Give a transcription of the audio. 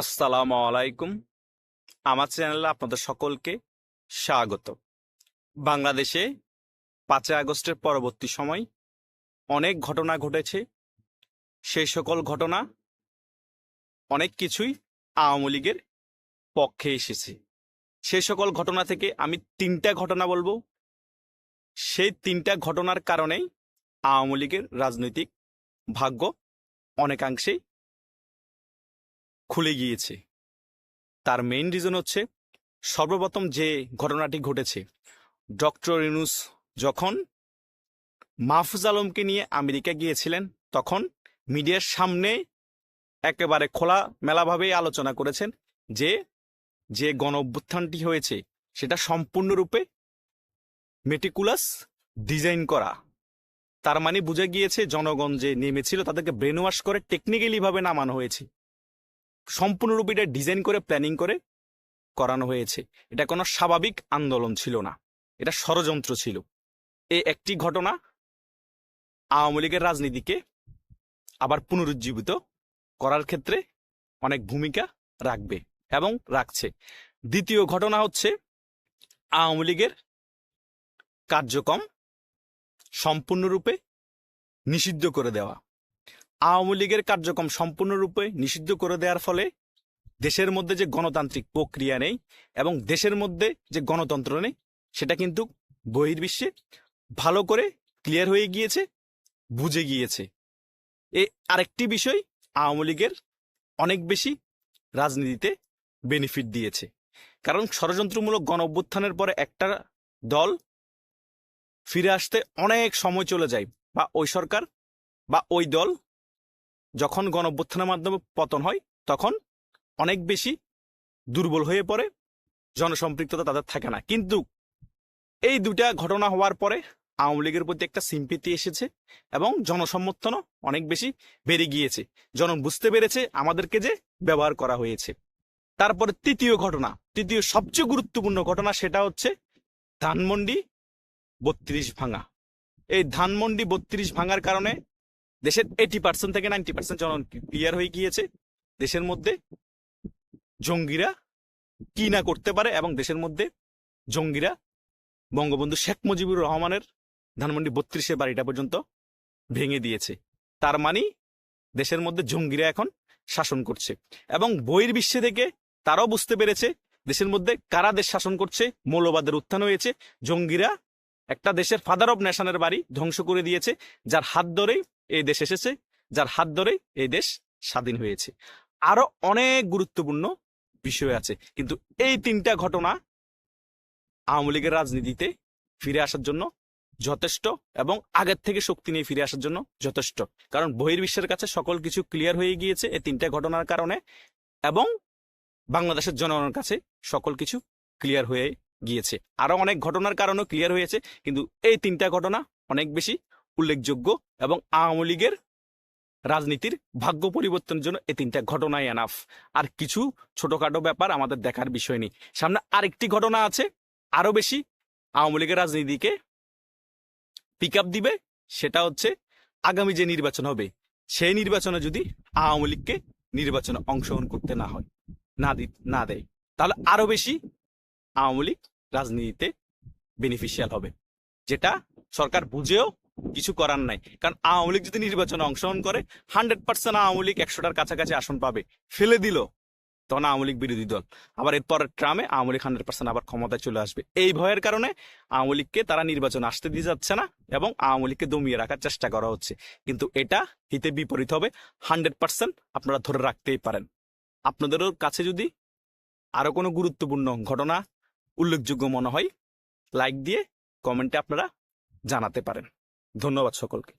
আসসালামু আলাইকুম। আমার চ্যানেলে আপনাদের সকলকে স্বাগত। বাংলাদেশে পাঁচই আগস্টের পরবর্তী সময় অনেক ঘটনা ঘটেছে। সেই সকল ঘটনা অনেক কিছুই আওয়ামী লীগের পক্ষে এসেছে। সেই সকল ঘটনা থেকে আমি তিনটা ঘটনা বলব। সেই তিনটা ঘটনার কারণেই আওয়ামী লীগের রাজনৈতিক ভাগ্য অনেকাংশেই খুলে গিয়েছে। তার মেইন রিজন হচ্ছে, সর্বপ্রথম যে ঘটনাটি ঘটেছে ডক্টর ইনুস যখন মাহফুজ আলমকে নিয়ে আমেরিকা গিয়েছিলেন, তখন মিডিয়ার সামনে একেবারে খোলা মেলাভাবেই আলোচনা করেছেন যে যে গণ অভ্যুত্থানটি হয়েছে, সেটা সম্পূর্ণরূপে মেটিকুলাস ডিজাইন করা। তার মানে বুঝে গিয়েছে, জনগণ যে নেমেছিল, তাদেরকে ব্রেনওয়াশ করে টেকনিক্যালিভাবে নামানো হয়েছে। সম্পূর্ণরূপে এটা ডিজাইন করে প্ল্যানিং করে করানো হয়েছে। এটা কোনো স্বাভাবিক আন্দোলন ছিল না। এটা ষড়যন্ত্র ছিল। এই একটি ঘটনা আওয়ামী লীগের রাজনীতিকে আবার পুনরুজ্জীবিত করার ক্ষেত্রে অনেক ভূমিকা রাখবে এবং রাখছে। দ্বিতীয় ঘটনা হচ্ছে আওয়ামী লীগের কার্যক্রম সম্পূর্ণরূপে নিষিদ্ধ করে দেওয়া। আওয়ামী লীগের কার্যক্রম সম্পূর্ণরূপে নিষিদ্ধ করে দেওয়ার ফলে দেশের মধ্যে যে গণতান্ত্রিক প্রক্রিয়া নেই এবং দেশের মধ্যে যে গণতন্ত্র নেই, সেটা কিন্তু বহির্বিশ্বে ভালো করে ক্লিয়ার হয়ে গিয়েছে, বুঝে গিয়েছে। এ আরেকটি বিষয় আওয়ামী লীগের অনেক বেশি রাজনীতিতে বেনিফিট দিয়েছে। কারণ ষড়যন্ত্রমূলক গণ অভ্যুত্থানের পরে একটা দল ফিরে আসতে অনেক সময় চলে যায়, বা ওই সরকার বা ওই দল যখন গণঅভ্যুত্থানের মাধ্যমে পতন হয়, তখন অনেক বেশি দুর্বল হয়ে পড়ে, জনসম্পৃক্ততা তাদের থাকে না। কিন্তু এই দুটা ঘটনা হওয়ার পরে আওয়ামী লীগের প্রতি একটা সিম্পিতি এসেছে এবং জনসমর্থনও অনেক বেশি বেড়ে গিয়েছে। জন বুঝতে পেরেছে আমাদেরকে যে ব্যবহার করা হয়েছে। তারপরে তৃতীয় ঘটনা, তৃতীয় সবচেয়ে গুরুত্বপূর্ণ ঘটনা সেটা হচ্ছে ধানমন্ডি বত্রিশ ভাঙা। এই ধানমন্ডি বত্রিশ ভাঙার কারণে দেশের এইটি পার্সেন্ট থেকে নাইনটি পার্সেন্ট জন ক্লিয়ার হয়ে গিয়েছে? দেশের মধ্যে জঙ্গিরা কি না করতে পারে এবং দেশের মধ্যে জঙ্গিরা বঙ্গবন্ধু শেখ মুজিবুর রহমানের ধানমন্ডি বত্রিশের বাড়িটা পর্যন্ত ভেঙে দিয়েছে। তার মানে দেশের মধ্যে জঙ্গিরা এখন শাসন করছে এবং বহির্বিশ্বে থেকে তারাও বুঝতে পেরেছে দেশের মধ্যে কারা দেশ শাসন করছে, মৌলবাদের উত্থান হয়েছে, জঙ্গিরা একটা দেশের ফাদার অব নেশনের বাড়ি ধ্বংস করে দিয়েছে, যার হাত ধরেই এই দেশ এসেছে, যার হাত ধরেই এই দেশ স্বাধীন হয়েছে। আরও অনেক গুরুত্বপূর্ণ বিষয় আছে, কিন্তু এই তিনটা ঘটনা আওয়ামী লীগের রাজনীতিতে ফিরে আসার জন্য যথেষ্ট এবং আগের থেকে শক্তি নিয়ে ফিরে আসার জন্য যথেষ্ট। কারণ বহির্বিশ্বের কাছে সকল কিছু ক্লিয়ার হয়ে গিয়েছে এই তিনটা ঘটনার কারণে এবং বাংলাদেশের জনগণের কাছে সকল কিছু ক্লিয়ার হয়ে গিয়েছে। আরও অনেক ঘটনার কারণেও ক্লিয়ার হয়েছে, কিন্তু এই তিনটা ঘটনা অনেক বেশি উল্লেখযোগ্য এবং আওয়ামী লীগের রাজনীতির ভাগ্য পরিবর্তনের জন্য এ তিনটা ঘটনাই এনাফ আর কিছু ছোটখাটো ব্যাপার আমাদের দেখার বিষয় নেই। সামনে আরেকটি ঘটনা আছে আরও বেশি। আওয়ামী লীগের রাজনীতিকে পিক দিবে, সেটা হচ্ছে আগামী যে নির্বাচন হবে, সেই নির্বাচনে যদি আওয়ামী লীগকে নির্বাচনে অংশগ্রহণ করতে না হয়, না দি, না দেয়, তাহলে আরও বেশি আওয়ামী লীগ রাজনীতিতে বেনিফিশিয়াল হবে। যেটা সরকার বুঝেও কিছু করার নাই। কারণ আওয়ামী লীগ যদি নির্বাচনে অংশগ্রহণ করে হান্ড্রেড পার্সেন্ট আওয়ামী লীগ একশোটার কাছাকাছি আসন পাবে। ফেলে দিল। তখন আওয়ামী লীগ বিরোধী দল। আবার এরপর ট্রামে আওয়ামী লীগ হান্ড্রেড পার্সেন্ট আবার ক্ষমতায় চলে আসবে। এই ভয়ের কারণে আওয়ামী লীগকে তারা নির্বাচন আসতে দিয়ে যাচ্ছে না এবং আওয়ামী লীগকে দমিয়ে রাখার চেষ্টা করা হচ্ছে। কিন্তু এটা হিতে বিপরীত হবে। হান্ড্রেড পার্সেন্ট আপনারা ধরে রাখতেই পারেন। আপনাদেরও কাছে যদি আরও কোনো গুরুত্বপূর্ণ ঘটনা উল্লেখযোগ্য মনে হয় লাইক দিয়ে কমেন্টে আপনারা জানাতে পারেন। ধন্যবাদ সকলকে।